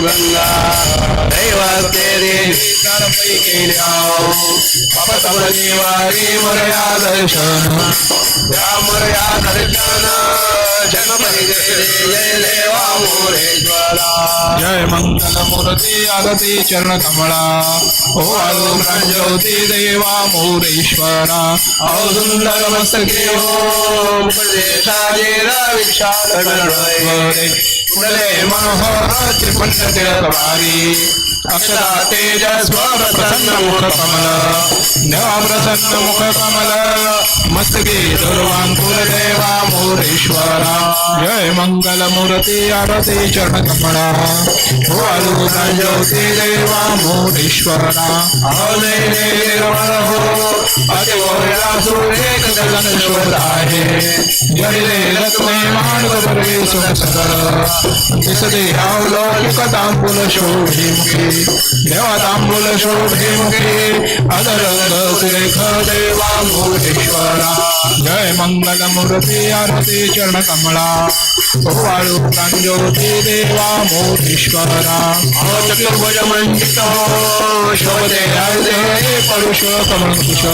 गंगा दर्शन या मर्या दर्शन जय मंगल मूर्ती आगती चरण कमळा हो आलोक ज्योती देवा मोरेश्वरा। अहो सुंदर मस्तके हो प्रदेशाजे विशाल कुंडले मनोहर त्रिपंच तिळकवारी अक्षता मुख कमल। मस्त प्रसन्न मुख देवा जय मंगल मूर्ती आरती चरण कमळा ओ आलो प्रांजोती देवा मोरेश्वरा जय लक्ष्मी मांडव बरे सुख सकल दिसते अवलोक तांबूल शोभे मुखे। देवा शोभे मुखे। अदरंग सुरेख देवा मोरेश्वरा। जय मंगल मूर्ती ते चरण कमला बहुवाळू प्रांजोती देवा मोतीश्वरा। चतुर्भुज मंडित शोधे परुष कमंकुश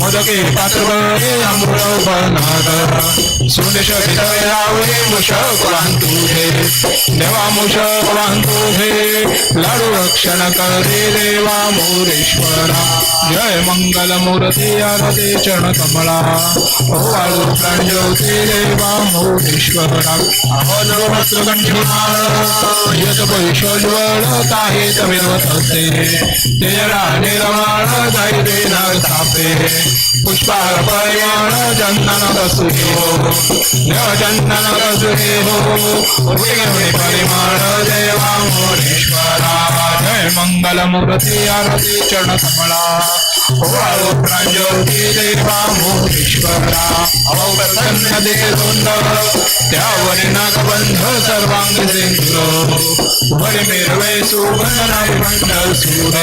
मदके पात्रवे अमृळ बनार सुनिश वितरावे मुष कुलांतु हे देवा मुष कुलांतु हे लाडू रक्षण करे देवा मोरेश्वरा। जय मंगल मूर्ती आरते चरण कमला। बहुवाळू प्रांजो नमस्ते देवा मौरेश्वरा अहो नवस्त्रगंठिमाळयतपैश्वरताहे तमेवसते तेजडाने रमाण दैवेना स्थापे पुष्पार्पयाण चन्दन वसुदेव चन्दन वसुदेव परिमाण देवा मोरेश्वरा जय आरती आरति चरणकमला कमळा वाळू प्रांजोती देवा मोरेश्वरा अहो प्रसन्न दे सुंदर त्यावर नागबंध सर्वांग सिंधुर वरी मिरवे सुगंधना सूर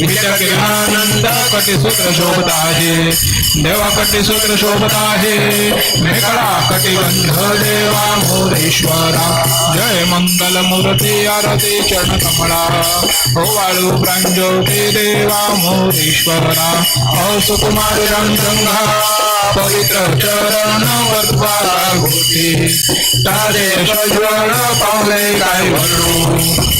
विचकिरानंद कटिसूत्र शोभत आहे देवा कटिसूत्र शोभत आहे मेघळा कटिबंध देवा मोरेश्वरा जय मंगल मूर्ती आरती चरण कमळा हो वाळू प्रांजोती देवा मोरेश्वरा हो सुकुमार रंगा पवित्र चरण वद्वारा गोटी तारे सज्वळ पावले काय म्हणू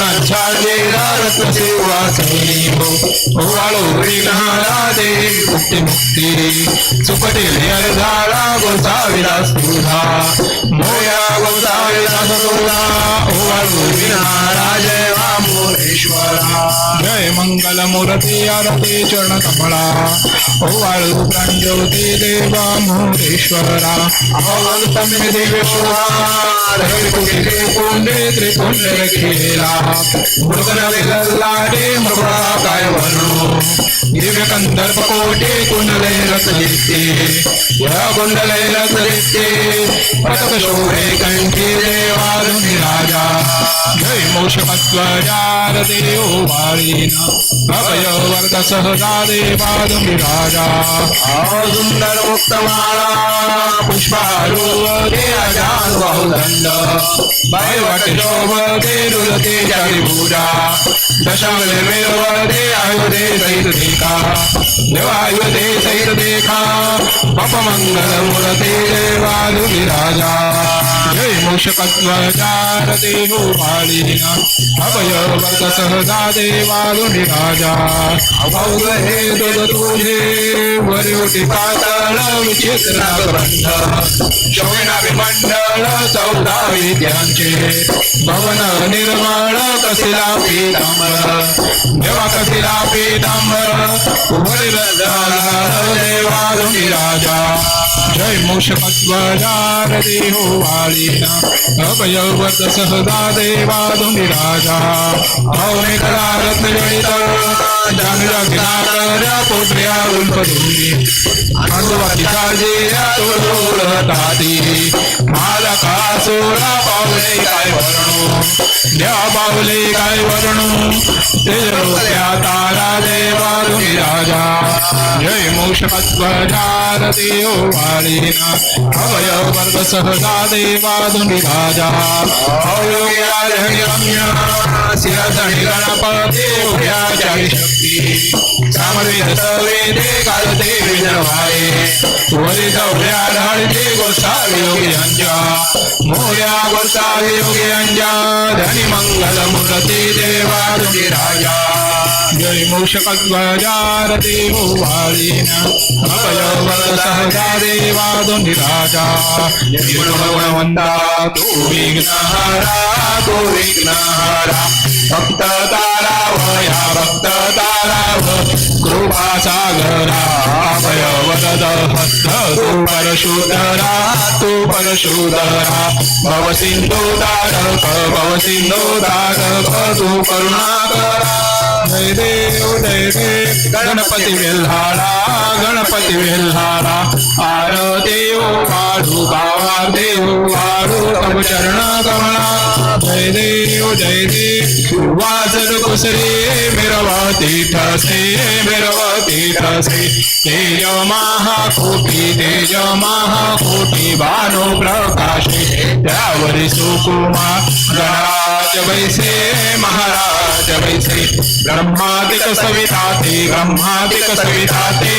सेवा सैनी हो। वाळू विघ्नाला दे मुक्ती मुक्ती सुपटील झाला गोसाविला सुधा। मोया गोसाविला सुधा। वाळू विघ्नाला जय वा मोरेश्वरा। जय मंगल मूर्ती आरती चरण कमला। कमळा वाळू प्रांजोती देवा मोरेश्वरा। दिवेश्वर कुटिले कुंडे कंदर्प कोटे कुंडले रस दिसते या कुंडले रस दिसते पटक शोभे कंठी देवारुणी राजा जय मोषकत्वजार देव वाळीना अभय वर्ग सहजा देवारुणी राजा अहो सुंदर मुक्तमाळा पुष्पारू दे अजान बहुदंड बायवट शोभ दे रुदते जय पूजा दशांग मेरव दे आयुधे सहित देखा। देवायुधे सहित देखा। पप मंगल मूर्ते देवालुनि राजा जय मूषकत्वचार देहो बालीना अभय वर्ग सहजा देवालुनि राजा अवगहे दुद तुझे वरुटी पातळ विचित्र ग्रंथ शोभनाभिमंडळ लावी भवन निर्माण कसिला पीतांबर. देवा कसिला पीतांबर. उभरिल झाला देवा तुम्ही राजा. जय मूषकत्वजार देहो वाळीना अभयवर्त सहदा देवा राजा. भावने कला रत्नजडित जागृत किनाऱ्या पोटऱ्या उल्पदुंडी मालक सोरा बावले काय वरणु द्या बावले काय वरणू तेजोल्या तारा देवा तुम्ही राजा जय मूषध्वजार देव वालीना अवय वर्ग सहजा देवा तुम्ही राजा अवयोग्या सिंहासणी गणपती उभ्या जय शक्ति सामवेद सवेदे काल देवी नवारे वरित उभ्या ढाळते गोसावी मूल्यावर्तारे योगे अञ्जा धनि मङ्गलमुरते देवारुगे राजा। जय मूषकध्वजारते भुवारेण अपयो वरसहजा देवादु निराजा जय गुणवन्दा तु विघ्नहारा तु विघ्नहारा भक्त तारावया भक्त ताराव कृपा सागरा वयवद भक्त तो परशुधरा तो परशुधरा भव सिंधू दारक भव सिंधू दारक तू करुणाकरा जय देव जय देव गणपती विल्हाळा बेल्हारा देव वारु बाबा देव वारु तब जय देव जय देव वाजल कुसरे मिरवती ठसे मिरवती ठसे तेज महाकोटी तेज महाकोटी भानु प्रकाशे, त्यावरी वैसे महाराज वैसे ब्रह्मादिक सविता ब्रह्मादिक सविता ते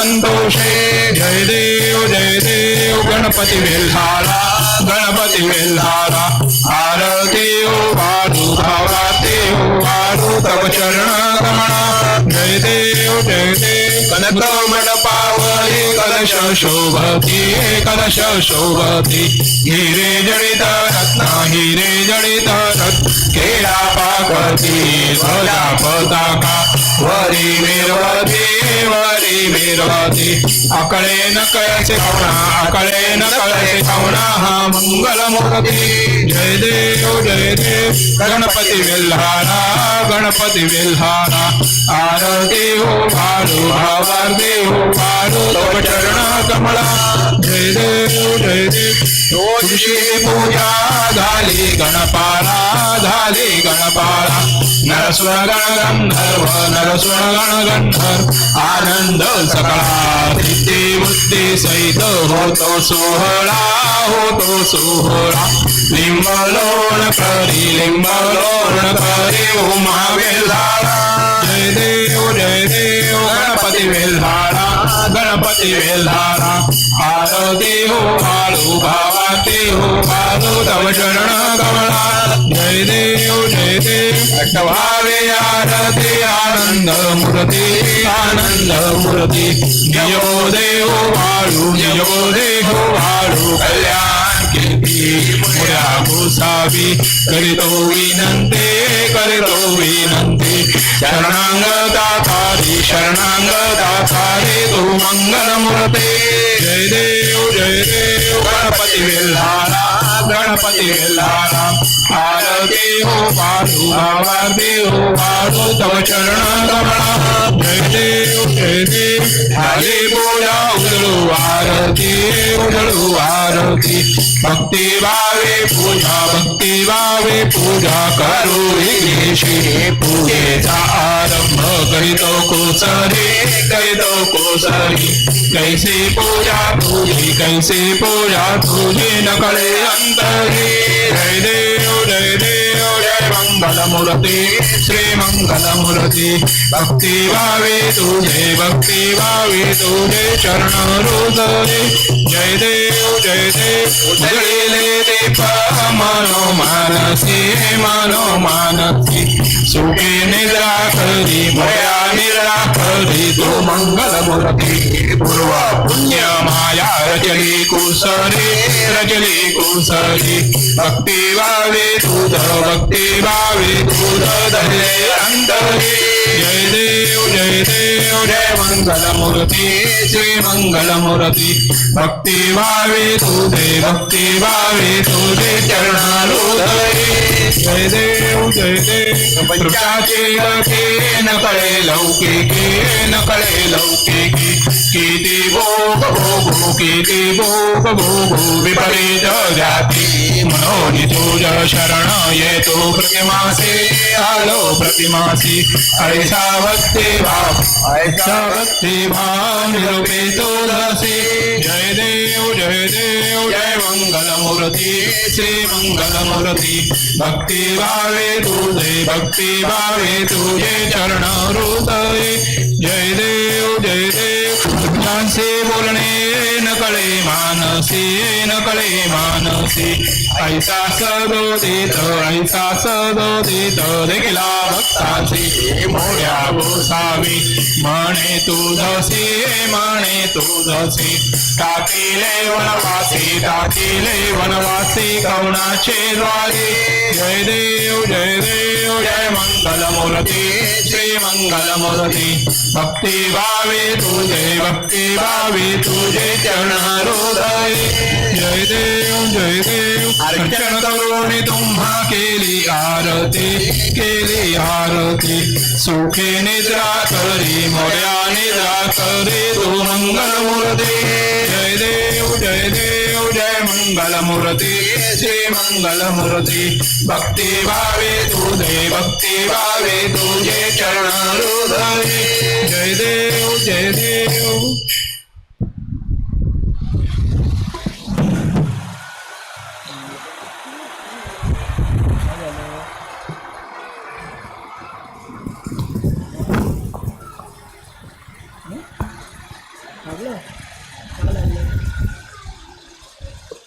संतोषे जय देव जय देव, गणपति बिल्लारा गणपति बिल्लारा आरती ओ वारु भावाते ओ वारु तव चरण कमणा जय देव जय देव कनक मन पावे कलश शोभती कलश शोभती। हीरे जड़ित रत्न, हीरे जड़ित रत्न, केला पाकती पता पताका। వరి మీరవతి వరి మీరవతి అకళేన కళసి కమణ అకళేన కళసి కమణ మంగళముఖి జయ దేవ్ జయ దేవ్. గణపతి విల్హారా గణపతి విల్హారా ఆరతి ఓ పాడు భావార్తి ఓ పాడు చరణ కమళ జయ దేవ్ జయ దేవ్. तुळशी पूजा धाली गणपारा झाली गणपाला नरस्वर गणगंधर्व नरस्वर गणगंधर्व आनंद सकाळ सिद्धी बुद्धी सहित होतो सोहळा होतो सोहळा। लिंबलोण करी लिंबलोण करी ओ महावीर झाला जय देव जय देव, गणपति वेल झाला गणपती वेल्हारा आलो हो, देव बाळू भावा देव हो, बाळू तव शरण कमळा जय देव जय देव अटवावे आरती आनंद मूर्ती आनंद मूर्ती। जयो देव बाळू जयो देव बाळू कल्याण। मुसावी करितो विनंते करितो विनंते। शरणांग दातारी शरणांग दातारे तू मंगल मूर्ते जय देव जय देव गणपती विल्हारा गणपती विल्हारा। हार देव पाडू भावा देव पाडू तव चरण कमळा जय देव जय देव हरे बोला आरती उजड़ू आरती. भक्ति भावे पूजा, भक्ति भावे पूजा करू पूजे जा आरंभ करीतो कोसरी करीतो कोसरी. कैसे पूजा पूजे, कैसे पूजा तुझी नकड़े अंतरे. हृदय మంగళమురతే శ్రీ మంగళమురతి. భక్తి భావే తుజే భక్తి భావే తుజే చరణ రోదరే జయ దేవ్ జయ దేవ్ ఉదళిలే దీప మనో మానసి మనో మానసి. సుఖినే हरी भया निरा हरी तो मंगल मुरती पूर्व पुण्य माया रचली कुसरी रचली कुसरी. भक्ती भावे तुझ भक्ती भावे तुझ धरे अंतरी. जय देव. जय देव जय मंगलमूर्ती श्री मंगलमूर्ती भक्ती भावे तुझे भक्ती भावे तुझे चरणारोदये जय देव जय देव गती न कळे लौकिकी न कळे लौकिकी किती भोग भोगो किती भोग भोगो विपरीत जाती मनोनी तुझ शरण येतो प्रतिमासे आलो प्रतिमासी ऐसा भक्ती भाव ऐसा भक्ती भाव निरूपे तुलसी। जय देव जय देव, जय मंगलमूर्ती। श्री मंगलमूर्ती। भक्ती भावे तुझे, भक्ती भावे तुझे चरण हृदय जय देव जय देव। तुझ्यांचे बोलणे न कळे मानसी न कळे मानसी। ऐसा सदोदित ऐसा सदोदित। देखिला भक्ताची मोड्या गोसावी म्हणे तुझसी म्हणे तुझसी टाकीले वनवासी टाकीले वनवासी कवनाचे द्वारे. जय देव जय देव जय मंगल मूर्ती मंगलमूर्ती। भक्ति भावे तुझे भक्ति भावे तुझे चरण हृदय जय देव जय देव। अर्चन करुणी तुम्हा केली आरती केली आरती। सुखे निद्रा करी, मोर्या निद्रा करी तू मंगलमूर्ती जय देव जय देव। जय मंगलमूर्ति, भक्ति भावे भक्ती भावे भक्ति भावे तुझे जय हृदय जय देव जय देव।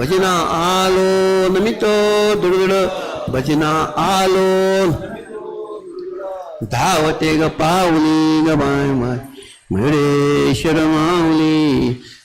भजना आलो नमितो दुर्गड भजना आलो। धावते ग पाऊली गबाय माय मयुरेश्वर माऊली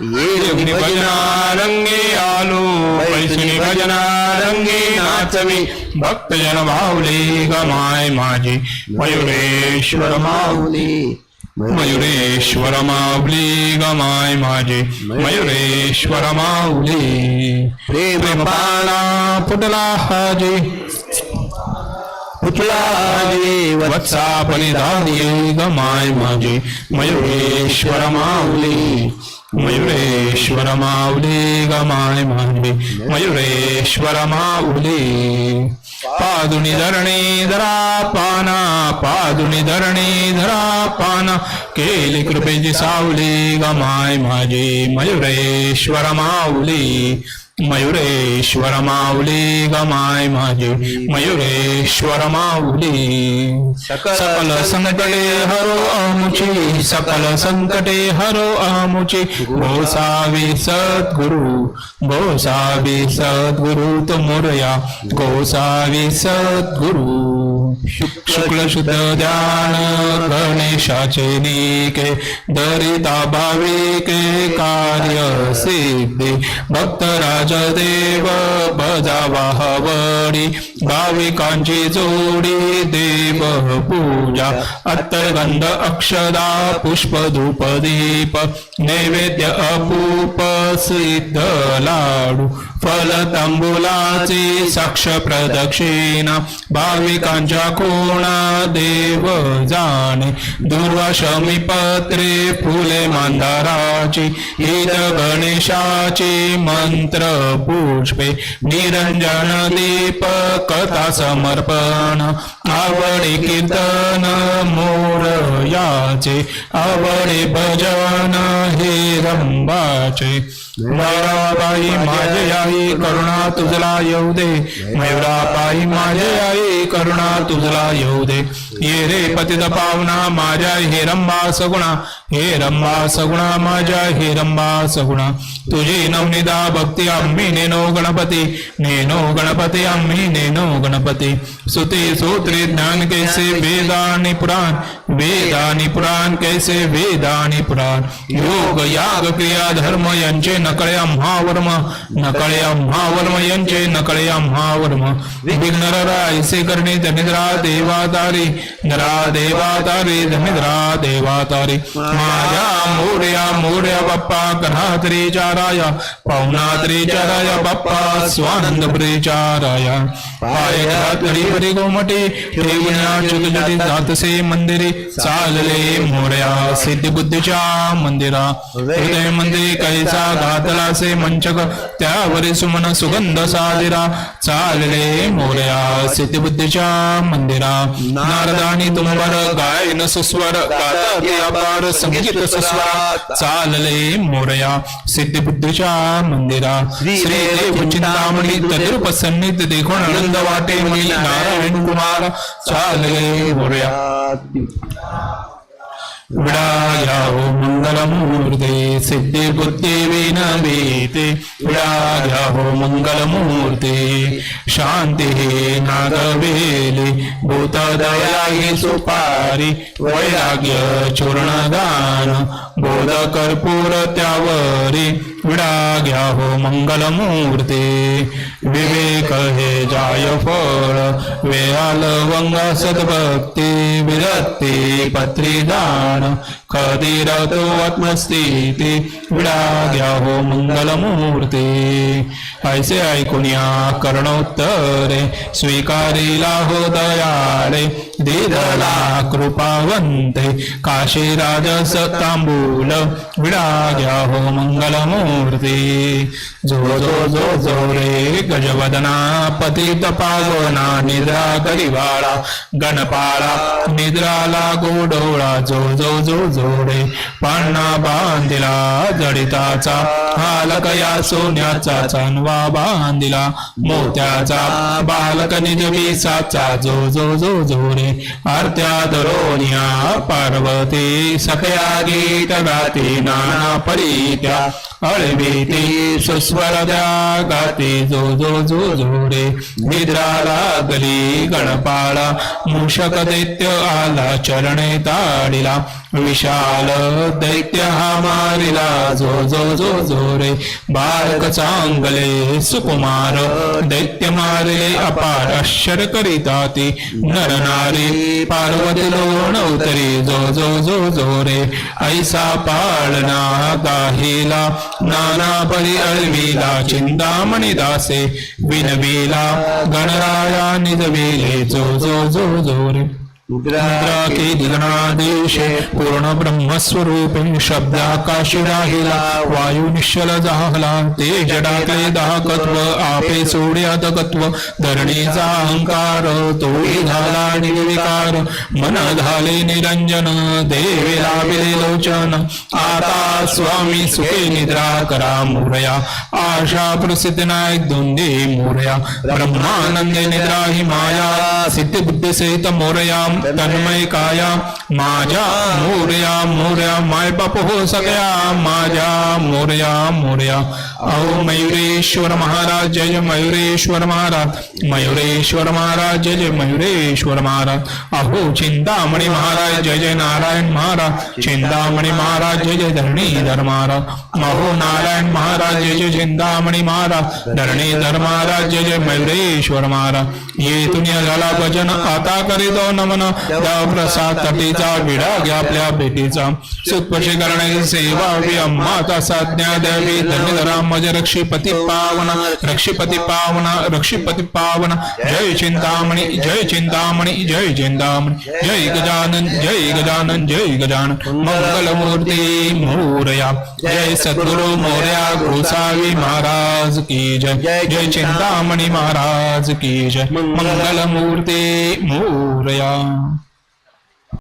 योगिनी भजना रंगे आलो पैसुनी भजना रंगे नाचवी। भक्तजन भावले गमाय माझी मयुरेश्वर माऊली माऊली मयुरेश्वर माऊली गमाय माझे मयुरेश्वर माऊली प्रेम पाना फुटला हाजे। वत्सापणी दानिये गमाय माझे मयुरेश्वर माऊली मयुरेश्वर माऊली गमाय माझे मयुरेश्वर माऊली। पादुनी धरणे धरा पाना पादुनी धरणे धरा पाना केली कृपेची सावली गमाय माझे मयुरेश्वर माऊली। मयुरेश्वर माऊली गमाय माझे. मयुरेश्वर माऊली. सकल संकटे हरो आमुची. सकल संकटे हरो आमुची. गोसावी सद्गुरु. गोसावी सद्गुरु तो मोरया गोसावी सद्गुरु. शुक्ल शुद्ध ध्यान गणेशाचे निके. दरिता भाविके कार्य सिद्धी. भक्त राजदेव बजावा हवडी भाविकांची जोडी देव पूजा अत्तरगंध अक्षदा पुष्प धूप दीप नैवेद्य अपूप सिद्ध लाडू फल तांबुलाचे साक्ष प्रदक्षिणा भाविकांच्या कोणा देव जाणे दुर्वाशमी पत्रे फुले मंदाराची हिर गणेशाची मंत्र पुष्पे निरंजन दीप कथा समर्पण आवडे कीर्तन मोरयाचे आवडे भजन हे रंबाचे बाई माझे आई करुणा तुझला येऊ दे मयुराबाई माझे आई करुणा तुझला येऊ दे ये रे पतित पावना माझ्या हे रंबा सगुणा हे रंबा सगुणा, माझ्या हे रंबा सगुणा. तुझी नवनिदा भक्ती आम्ही नेनो गणपती नेनो गणपती आम्ही नेनो गणपती. सुते सूत्रे ज्ञान कैसे, वेदानी पुराण वेदानी पुराण कैसे, वेदानी पुराण. योग, याग, क्रिया, धर्म यांचे नकळे आम्हा वर्म नकळे आम्हा वर्म यांचे नकळे आम्हा वर्म विघ्नर ऐसे करणे धनिद्रा देवातारी नरा देवातारी धनिद्रा देवातारी माझ्या मोर्या बाप्पा कन्हात्रीचाराया पावनात्रीचाराया बाप्पा पाय सिद्धी हृदय मंदिर कैसा घातला से मंचक, त्यावरी सुमन सुगंध सादिरा चालले मोर्या सिद्धी बुद्धीच्या मंदिरा। नारदानी गायन सुस्वर, गाता संगीत सुस्वरा चालले मोरया सिद्धी बुद्धीच्या मंदिरा. श्री देव चिंतामणी तदिरूप सन्निध देखून आनंद वाटे नारायण कुमार. चालले मोरया. विडायाहो मङ्गलमूर्ते सिद्धे बुद्धे वेनवेते विडायाहो मङ्गलमूर्ते शान्तिः नागवेले। भूतदयाये सुपारि वैराग्य चूर्णदान बोधकर्पूर त्यावरे। विडाग्याहो मङ्गलमूर्ते विवेक हे जाय फळ जायफळ वेयालवङ्ग सद्भक्ते विरत्ते पत्रिदान। Carolina तो आत्मस्थिती विडाग्या हो मंगलमूर्ती। ऐसे ऐकुनिया कर्णोत्तरे स्वीकारिला हो दयाळे दिदला कृपावंते काशी राजस तांबूल विडाग्या हो मंगलमूर्ती। जो जो जो जो रे गजवदना पतित पावना निद्रा गरिवाळा गणपाळा निद्राला गोडोळा जो जो जो जोडे. पाण्णा बांधिला जडिताचा हालक या सोन्याचा चांदवा बांधिला. मोत्याचा बालक निजवीसाचा जो जो जो जोरे आरत्या दरोनिया पार्वती सकया गीत गाती नाना परीत्या. अळवीती सुस्वर द्या गाती जो जो जो जोरे निद्रा लागली गणपाळा मूषक दैत्य आला चरणे ताडिला. विशाल दैत्य हा मारिला जो जो जो जो रे। बालक चांगले, सुकुमार, दैत्य मारिले अपार आश्चर्य करिता ती। नर नारी, पार्वती लोण उतरी, जो जो जो जो रे। ऐसा पाळना गाहिला, नाना परी अळविला चिंतामणी दासे। विनविला गणराया निजविले जो जो जो जो रे। मुद्रा दिगणादेशे पूर्ण ब्रह्मस्वरूपे शब्दाकाशी राहिला. वायू निश्चल जाहला ते जडातले दाहकत्व आपे सोड्यात कत्व धरणीचा अहंकार तो झाला निर्विकार. मन झाले निरंजन देवे लाभिले लोचन. आता स्वामी सुखे निद्रा करा मोरया. आशा प्रसिद्ध नायक दोंदे मोरया. ब्रह्मानंदे निद्रा ही माया. सिद्ध बुद्ध सहित मोरया. तन्मय काया माझ्या मूर्या मोरया माय बाप हो सगळ्या माझ्या मूर्या मोरया। अहो मयूरेश्वर महाराज, जय जय मयुरेश्वर महाराज, मयूरेश्वर महाराज, जय जय मयुरेश्वर महाराज, अहो चिंतामणी महाराज, जय जय नारायण महाराज, चिंतामणी महाराज, जय जय धरणीधर महाराज, अहो नारायण महाराज, जय जय चिंतामणी महाराज, धरणीधर महाराज, जय जय मयुरेश्वर महाराज, ये तुनिया झाला भजन, आता करीतो नमन, त्या प्रसाद तटीचा विडा घ्या आपल्या भेटीचा, सुखपशी करण्याची सेवा हवी अम्माता साज्ञा द्यावी धन्यधरा मज रक्षीपती पावन रक्षीपती पावन रक्षीपती पावन जय चिंतामणि जय चिंतामणि जय चिंतामणि जय गजानन जय गजानन जय गजानन। मंगल मूर्ति मोरया जय सद्गुरु मोरया गोसावी महाराज की जय। जय चिंतामणि महाराज की जय। मंगल मूर्ति मोरया